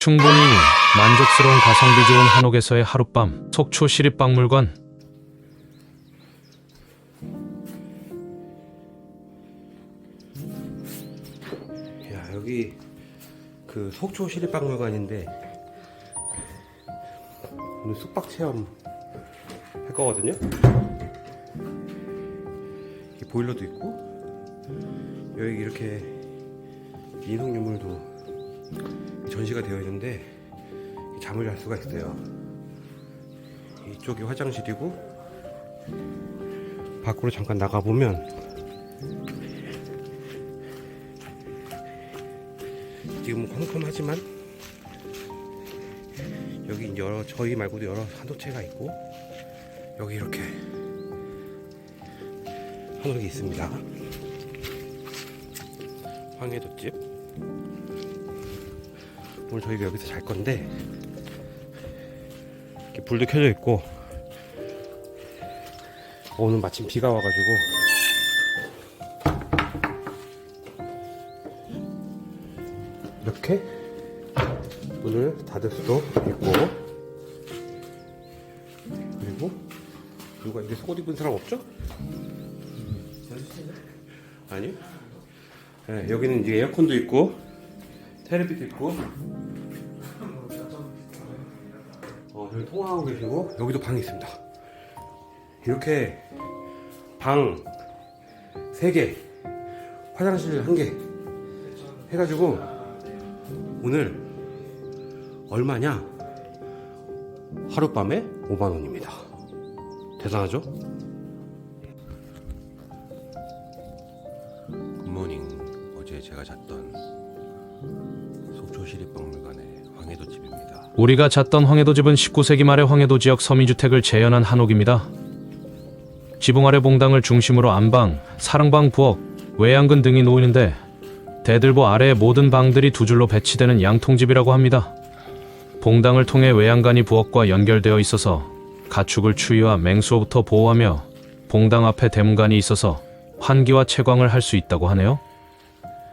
충분히 만족스러운 가성비 좋은 한옥에서의 하룻밤 속초 시립박물관 야 여기 그 속초 시립박물관인데 오늘 숙박 체험 할 거거든요. 이 보일러도 있고 여기 이렇게 인성 유물도 전시가 되어 있는데 잠을 잘 수가 있어요. 이쪽이 화장실이고 밖으로 잠깐 나가 보면 지금 컴컴하지만 여기 여러 저희 말고도 여러 한도체가 있고 여기 이렇게 한옥이 있습니다. 황해도집 오늘 저희가 여기서 잘 건데 이렇게 불도 켜져 있고 오늘 마침 비가 와가지고 이렇게 문을 닫을 수도 있고 그리고 누가 이게 속옷 입은 사람 없죠? 아니요? 네, 여기는 이제 에어컨도 있고 테레비도 있고 어, 여기 통화하고 계시고 여기도 방이 있습니다 이렇게 방 3개 화장실 1개 해가지고 오늘 얼마냐? 하룻밤에 5만 원입니다. 대단하죠? 굿모닝. 어제 제가 잤던 속초 시립박물관의 황해도 집입니다. 우리가 잤던 황해도 집은 19세기 말의 황해도 지역 서민주택을 재현한 한옥입니다. 지붕 아래 봉당을 중심으로 안방, 사랑방, 부엌, 외양근 등이 놓이는데 대들보 아래의 모든 방들이 두 줄로 배치되는 양통집이라고 합니다. 봉당을 통해 외양간이 부엌과 연결되어 있어서 가축을 추위와 맹수로부터 보호하며 봉당 앞에 대문간이 있어서 환기와 채광을 할 수 있다고 하네요.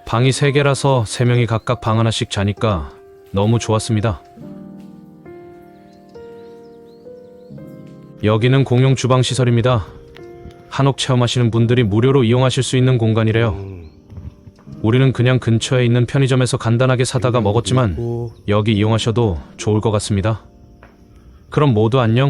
방이 세개라서세명이 각각 방 하나씩 자니까 너무 좋았습니다. 여기는 공용 주방 시설입니다. 한옥 체험하시는 분들이 무료로 이용하실 수 있는 공간이래요. 음, 우리는 그냥 근처에 있는 편의점에서 간단하게 사다가 먹었지만 여기 이용하셔도 좋을 것 같습니다. 그럼 모두 안녕.